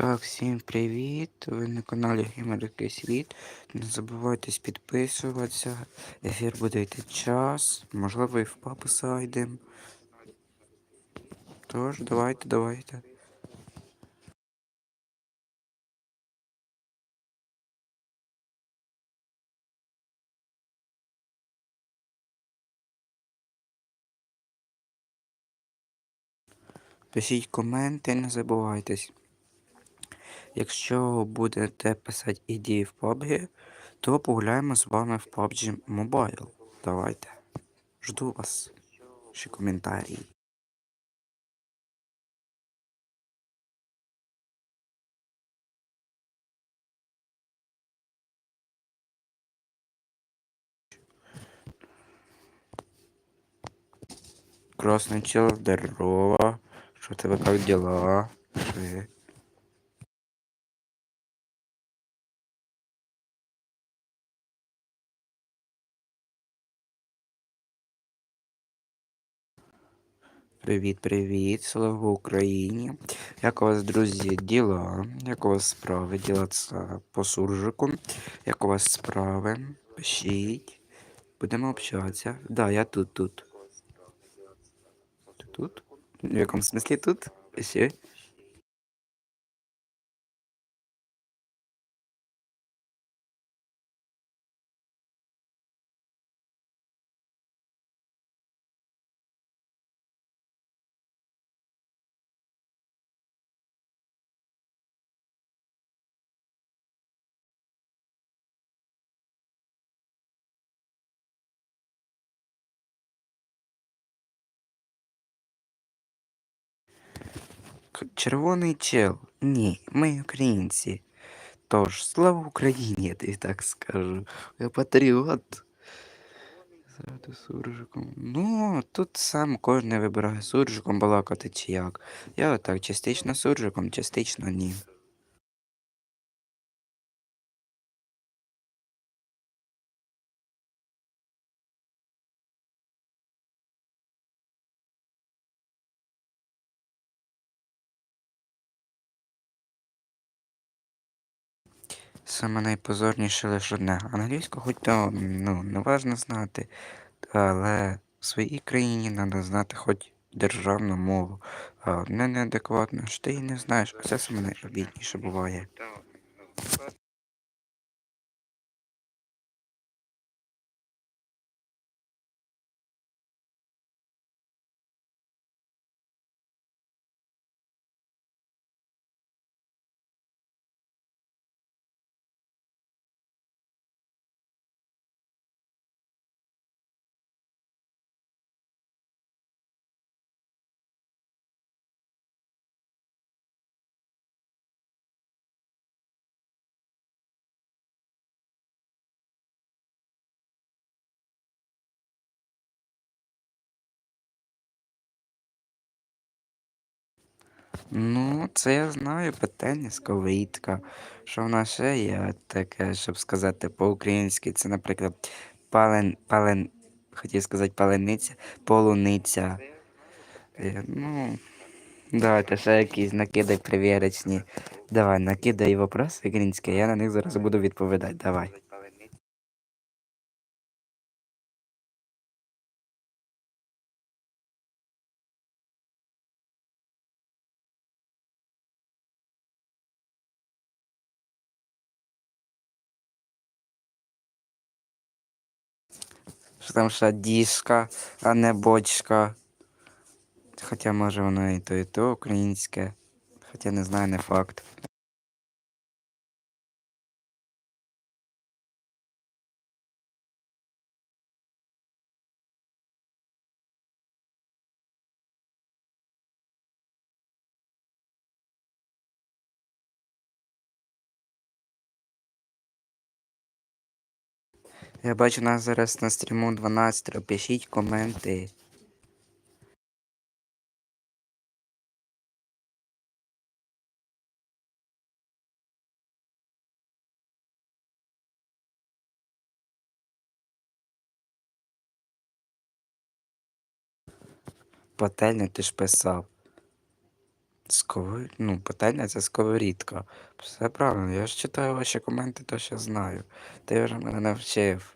Так, всім привіт! Ви на каналі Гімерикий Світ. Не забувайте підписуватися. Ефір буде йти час. Можливо і в папу зайдемо. Тож, давайте, давайте. Пишіть коменти, не забувайтесь. Якщо будете писати ідеї в PUBG, то погуляємо з вами в PUBG Mobile. Давайте. Жду вас. Ще коментарі. Красный чел, здорово. Что тебе как дела? Ши. Привіт, привіт, слава Україні. Як у вас, друзі, діла? Як у вас справи? Діла це по суржику. Як у вас справи? Пишіть. Будемо общатися. Да, я тут, тут. Ти тут? В якому смислі тут? Ще? Червоний чел. Ні, ми українці. Тож, слава Україні, я тобі так скажу. Я патріот. Суржиком. Ну, тут сам кожен вибирає суржиком балакати чи як. Я отак частично суржиком, частично ні. Саме найпозорніше лише одне. Англійську хоч то ну, не важно знати, але в своїй країні треба знати хоч державну мову. А одне неадекватно, що ти її не знаєш, а це саме найобідніше буває. Ну, це я знаю, питання сковорідка. Що в нас ще є таке, щоб сказати по-українськи, це, наприклад, пален, пален, хотів сказати палениця, полуниця. Е, Ну, давайте ще якісь накидай перевірочні. Давай, накидай вопроси українські, я на них зараз буду відповідати. Давай. Там ще діжка, а не бочка. Хоча може воно і то, і то українське. Хоча не знаю, не факт. Я бачу нас зараз на стріму 12. Пишіть коменти. Пательня ти ж писав. Скови... Ну, питання це сковорідка. Все правильно. Я ж читаю ваші коменти, то що знаю. Ти вже мене навчив.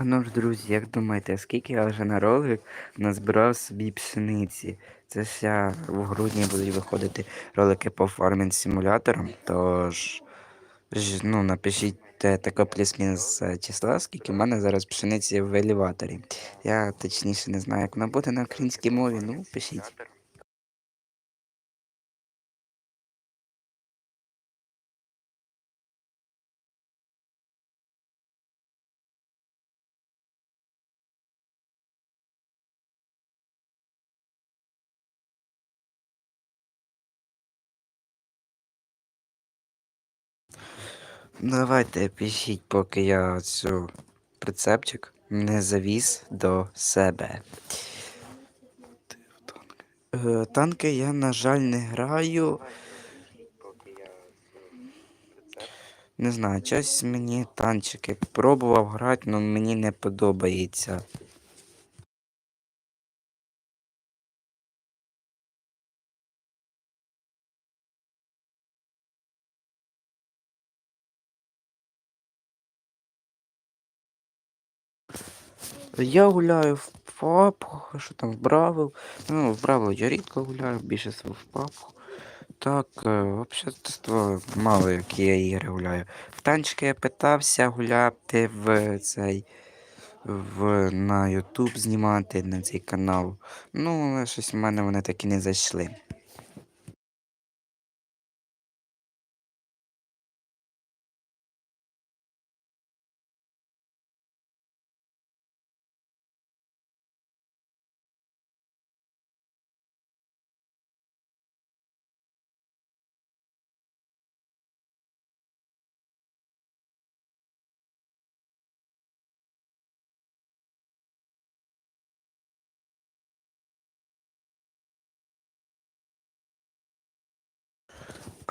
А ну ж, друзі, як думаєте, скільки я вже на ролик назбирав собі пшениці? Це ж я в грудні будуть виходити ролики по фармінг симуляторам, тож ну, напишіть таке плюс-мінус е, числа, скільки в мене зараз пшениці в елеваторі. Я точніше не знаю, як вона буде на українській мові, ну пишіть. Давайте пишіть, поки я цю прицепчик не завіз до себе. Е, Танки я, на жаль, не граю. Не знаю, щось мені танчики пробував грати, але мені не подобається. Я гуляю в папку, що там в Бравл. Ну, в Бравл я рідко гуляю, більше в папку. Так, е, взагалі, мало які я ігри гуляю. В танчики я питався гуляти в цей в, на YouTube знімати на цей канал. Ну, але щось в мене вони так і не зайшли.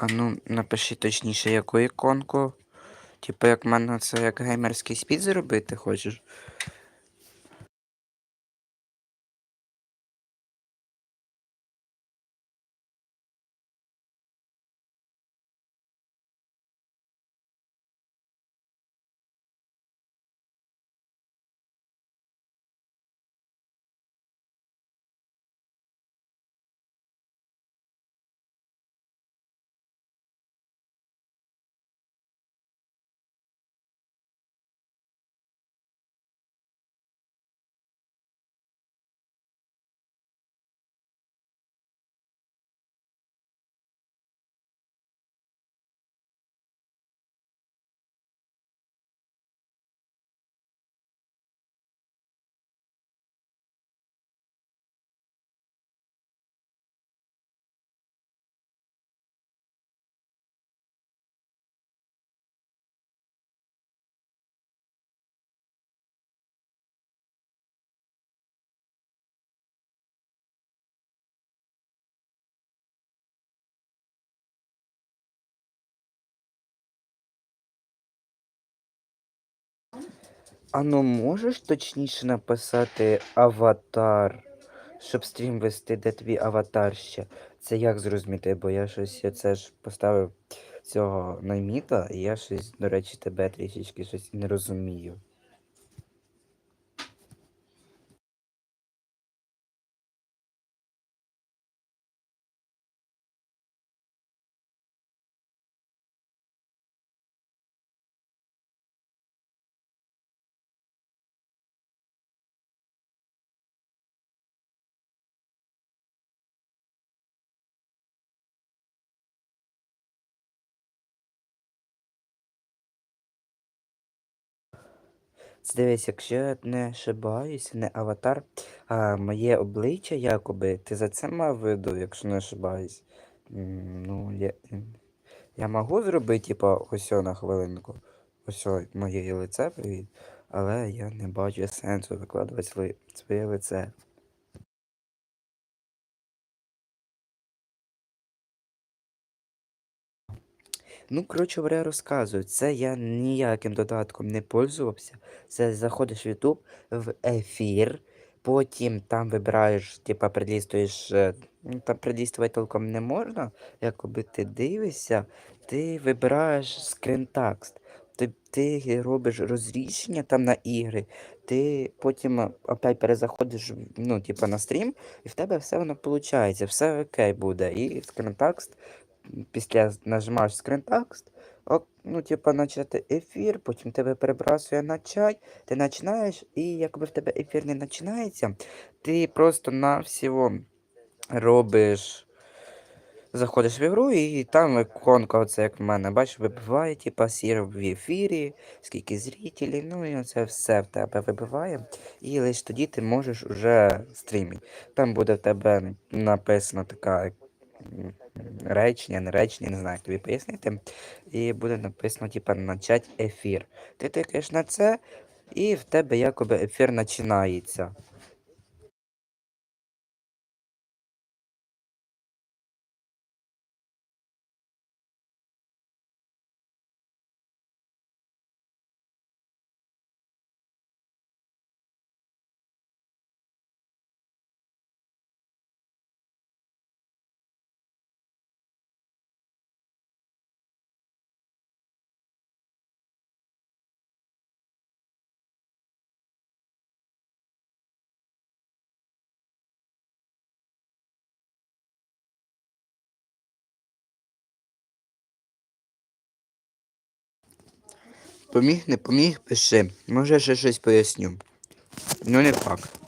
А ну, напиши точніше, яку іконку. Типу, як в мене це як геймерський спід зробити хочеш? А ну можеш точніше написати аватар, щоб стрім вести, де твій аватар ще? Це як зрозуміти, бо я щось я це ж поставив цього найміта, і я щось, до речі, тебе трішечки щось не розумію. Це Дивись, якщо я не ошибаюся, не аватар, а моє обличчя якоби, ти за це мав виду, якщо не ошибаюсь. Ну, я, я можу зробити, типа, ось на хвилинку. Ось моє лице. Але я не бачу сенсу викладувати своє лице. Ну, коротше говоря, розказую. Це я ніяким додатком не пользувався. Це заходиш в YouTube в ефір, потім там вибираєш, типа прилістуєш. е, Ну, там прилістувати толком не можна. Якоби ти дивишся, ти вибираєш скринтакст. Ти, ти робиш розрішення там на ігри, ти потім е, опять перезаходиш ну, типа, на стрім, і в тебе все воно виходить, все окей буде. І скринтакст після нажимаєш скринтекст, ну, типа, почати ефір, потім тебе перебрасує на чай, ти починаєш, і якби в тебе ефір не починається, ти просто на робиш. Заходиш в ігру і там іконка, оце як в мене, бачиш, вибиває, типа сір в ефірі, скільки зрителів, ну і оце все в тебе вибиває. І лише тоді ти можеш уже стрімити. Там буде в тебе написано така речення, не речення, не знаю, тобі пояснити. І буде написано, типа, начать ефір. Ти тикаєш на це, і в тебе якоби ефір починається. Поміг, не поміг, пиши. Може ще щось поясню. Ну не факт.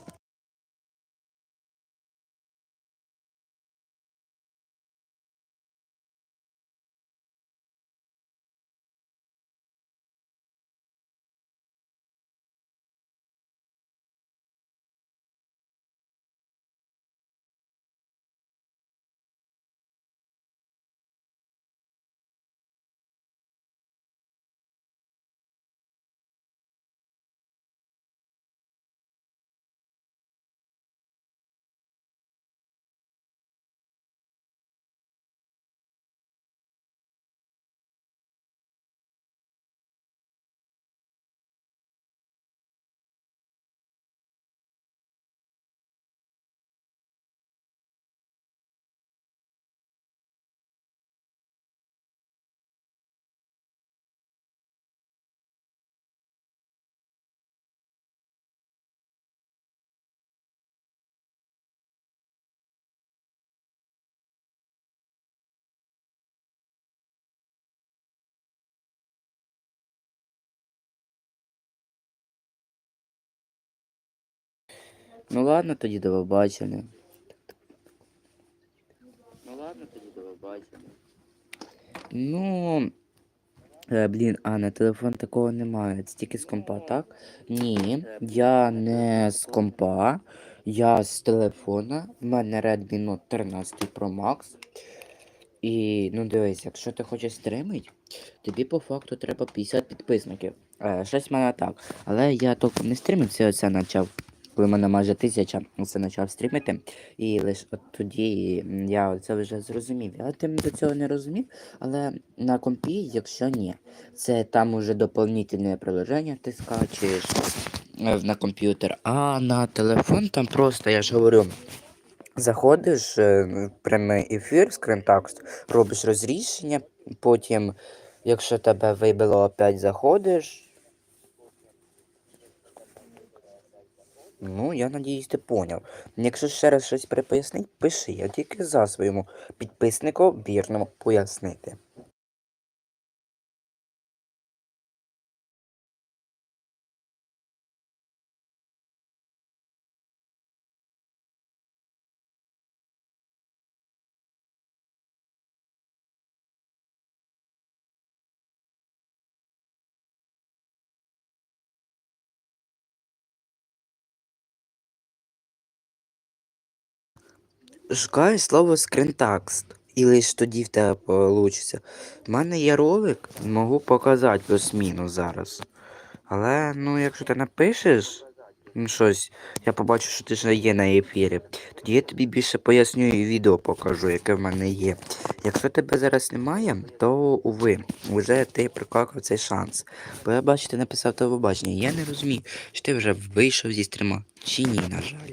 Ну ладно тоді до побачення. Ну ладно тоді до побачення. Ну. Е, блін, а на телефон такого немає. Це тільки з компа, так? Ні, я не з компа, я з телефона. У мене Redmi Note 13 Pro Max. І ну дивись, якщо ти хочеш стримити, тобі по факту треба 50 підписників. Е, щось в мене так. Але я толком не стримив, все це почав. Коли в мене майже тисяча, це почав стрімити. І лише от тоді я це вже зрозумів. Я тим до цього не розумів, але на компі, якщо ні, це там уже доповнительне приложення ти скачуєш е, на комп'ютер, а на телефон там просто, я ж говорю. Заходиш е, в прямий ефір, скринтакст, робиш розрішення, потім, якщо тебе вибило опять заходиш. Ну, я надіюсь, ти поняв. Якщо ще раз щось перепояснить, пиши, я тільки за своєму підписнику вірно пояснити. Шукай слово скринтакст. І лише тоді в тебе вийде. У мене є ролик, можу показати плюс-мінус зараз. Але, ну, якщо ти напишеш щось, я побачу, що ти вже є на ефірі. Тоді я тобі більше поясню і відео покажу, яке в мене є. Якщо тебе зараз немає, то уви, вже ти прикакав цей шанс. Бо я бачу, ти написав телебачення. Я не розумію, чи ти вже вийшов зі стріма, чи ні, на жаль.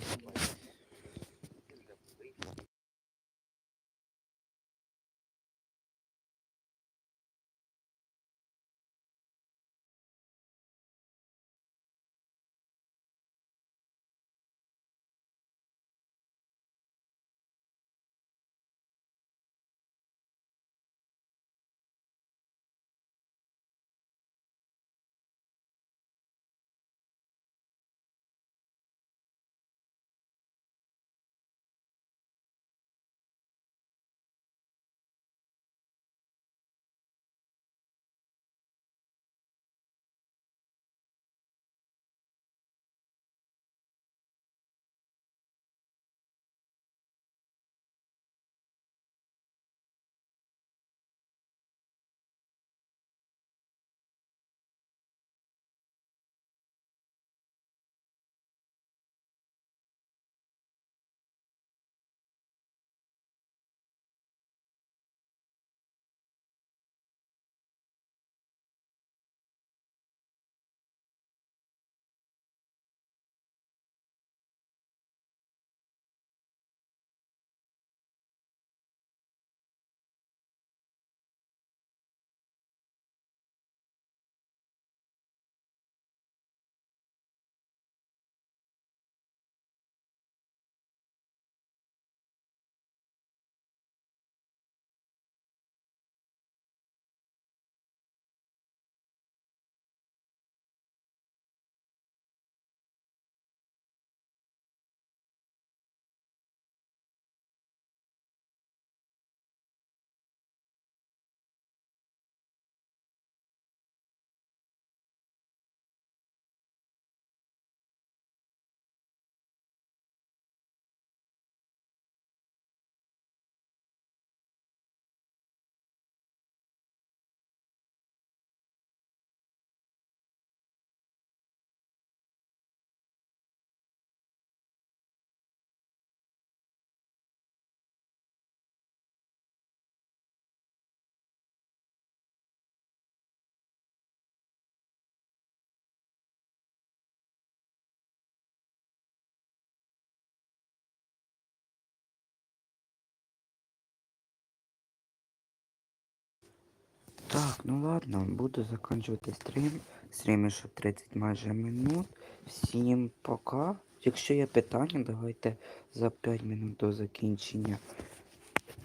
Так, ну ладно, буду закінчувати стрім. Стрім ще 30 майже минут. Всім пока. Якщо є питання, давайте за 5 минут до закінчення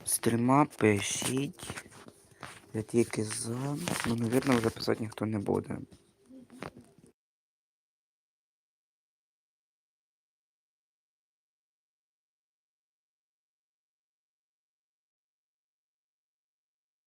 стріма пишіть. Я тільки за. Ну, навірно, записати ніхто не буде.